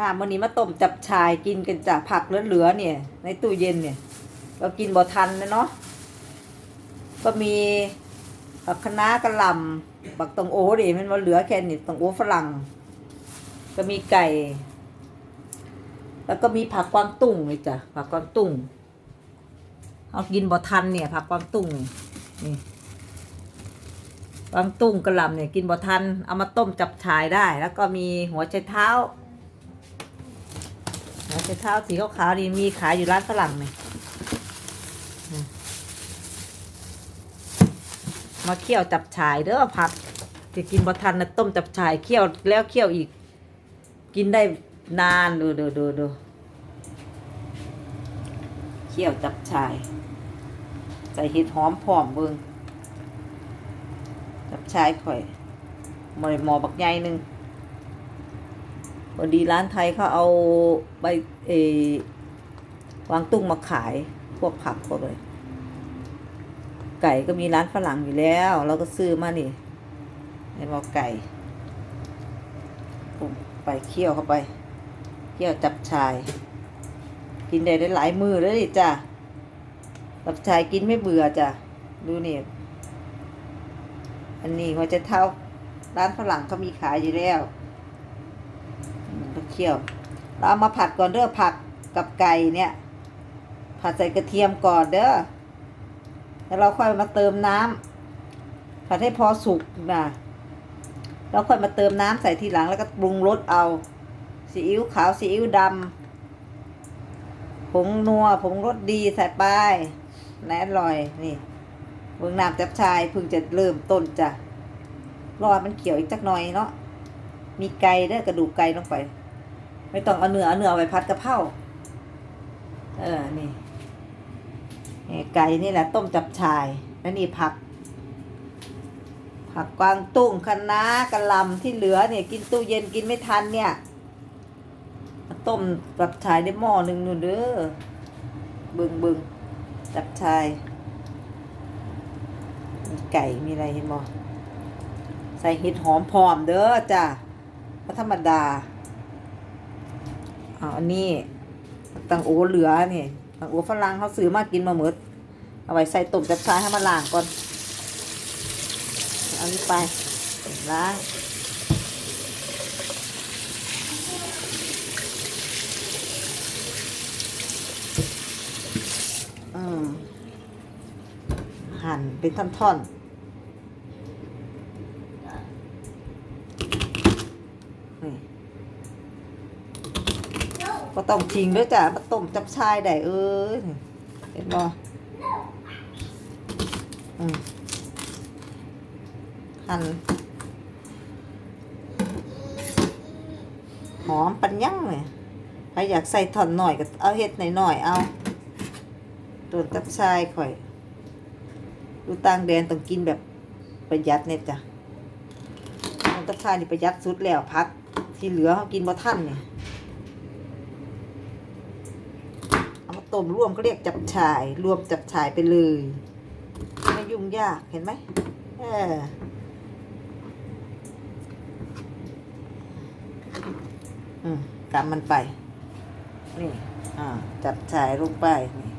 ค่ะวันนี้มาต้มจับชายกินกันจากผักเหลือๆเนี่ย ในตู้เย็นเนี่ยเรากินบ่ทันนะเนาะก็มีผักคะน้ากระหลำบักตองโอ้ดิมันมาเหลือแค่นี้ตองโอ้ฝรั่ง ก็มีไก่ แล้วก็มีผักกวางตุ้งเลยจ้ะผักกวางตุ้งเอากินบ่ทันเนี่ยผักกวางตุ้งนี่กวางตุ้งกระหลำเนี่ยกินบ่ทันเอามาต้มจับชายได้ แล้วก็มีหัวไชเท้า หัวเท้าสีขาวๆนี่มีขายอยู่ร้านฝรั่งเนี่ยมมาเคี่ยวจับชายเด้อผักจะกินบ่ทันนะต้มจับชายเคี่ยวแล้วเคี่ยวอีก กินได้นานดูดูดูดูเคี่ยวจับชาย ใส่เห็ดหอมพร้อมเบิงจับชายข่อยหมอหมอบักใหญ่หนึ่ง พอดีร้านไทยเขาเอาใบเอวางตุ้งมาขายพวกผักพวกเลย ไก่ก็มีร้านฝรั่งอยู่แล้ว เราก็ซื้อมานี่เห็นบอกไก่ปุ่มไปเคี่ยวเข้าไปเคี่ยวจับชาย กินได้ได้หลายมือเลยจ้ะจับชายกินไม่เบื่อจ้ะดูนี่อันนี้หัวใจเท้าร้านฝรั่งเขามีขายอยู่แล้ว คี่ยว เราเอามาผัดก่อนเด้อผักกับไก่เนี่ย ผัดใส่กระเทียมก่อนเด้อแล้วเราค่อยมาเติมน้ำผัดให้พอสุกนะแล้วค่อยมาเติมน้ำใส่ทีหลังแล้วก็ปรุงรสเอาซีอิ๊วขาวซีอิ๊วดำผงนัวผงรสดีใส่ไปและอร่อยนี่เบื้องน้ำจับชายเพิ่งจะเริ่มต้นจ้ะรอมันเขียวอีกจักหน่อยเนาะมีไก่เด้อกระดูกไก่ลงไป ไม่ต้องเอาเนื้อเอาเนื้อไปพัดกะเพราเออนี่ไก่นี่แหละต้มจับชายแล้วนี่ผัก ผักกวางตุ้งคะน้ากระลำที่เหลือเนี่ยกินตู้เย็นกินไม่ทันเนี่ยต้มจับชายได้หม้อหนึ่งนู่นเด้อบึงบึงจับชายมีไก่มีอะไรเห็นบ่ใส่เห็ดหอมพร้อมเด้อจ้ะธรรมดา เอาอันนี้ตังโอเหลือนี่ตังโอฝรั่งเขาซื้อมากินมาหมดเอาไว้ใส่ต้มจับชายให้มันล้างก่อนเอานี้ไปล้างอืมหั่นเป็นท่อนๆนี่ ก็ต้องทิ้งด้วยจ้ะมาต้มจับชายได้เอ้ยเห็นบ่หั่นหอมปัญญังเลยใครอยากใส่ถอนหน่อยก็เอาเห็ดหน่อยๆเอาโดนตับชายข่อยดูต่างแดนต้องกินแบบประหยัดเนี่ยจ้ะโดนตับชายนี่ประหยัดสุดแล้วพักที่เหลือเขากินบ่ทันเนี่ยเอามา ต้มรวมก็เรียกจับฉ่าย รวมจับฉ่ายไปเลย ไม่ยุ่งยากเห็นไหมเอออืมกำมันไป นี่อ่าจับฉายลงไป นี่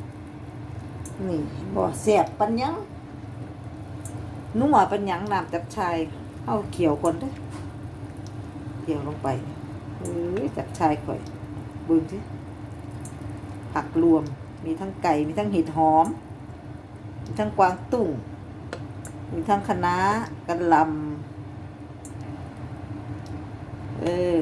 นี่บ่เสียบปัญญังนัวปัญญังน้ำจับชายเอาเขียวก่อนเด้อเขียวลงไปเอ้ยจับชายก่อยเบึงสิ ผักรวม มีทั้งไก่ มีทั้งเห็ดหอม มีทั้งกวางตุ้ง มีทั้งคะน้ากระลำเออ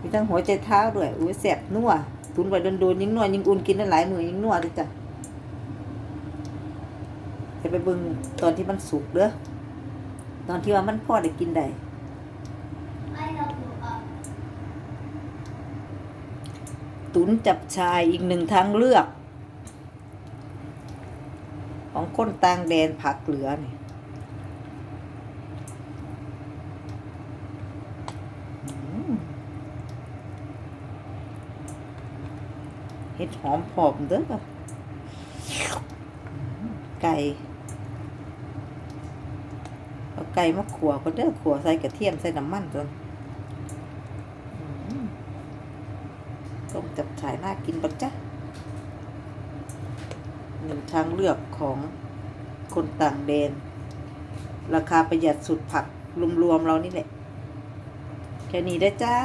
มีทั้งหัวใจเท้าด้วย อุ้ยแสบนัวตุนไว้โดนๆยิ่งนัวยิ่งอุ่นกินได้หลายมือยิ่งนัวเลยจ้ะจะไปบิ่งตอนที่มันสุกเด้อ ตอนที่ว่ามันพอได้กินได้ ตุนจับชายอีกหนึ่งทางเลือก ของคนต่างแดนผักเหลือนี่เห็ดหอมผอมเด้อไก่เอาไก่มาขัวก็เด้อขัวใส่กระเทียมใส่น้ำมันจนอืม ต้มจับฉ่ายน่ากินปะจ๊ะหนึ่งทางเลือกของคนต่างแดน ราคาประหยัดสุดผักรวมๆเรานี่แหละ แค่นี้ได้จ้า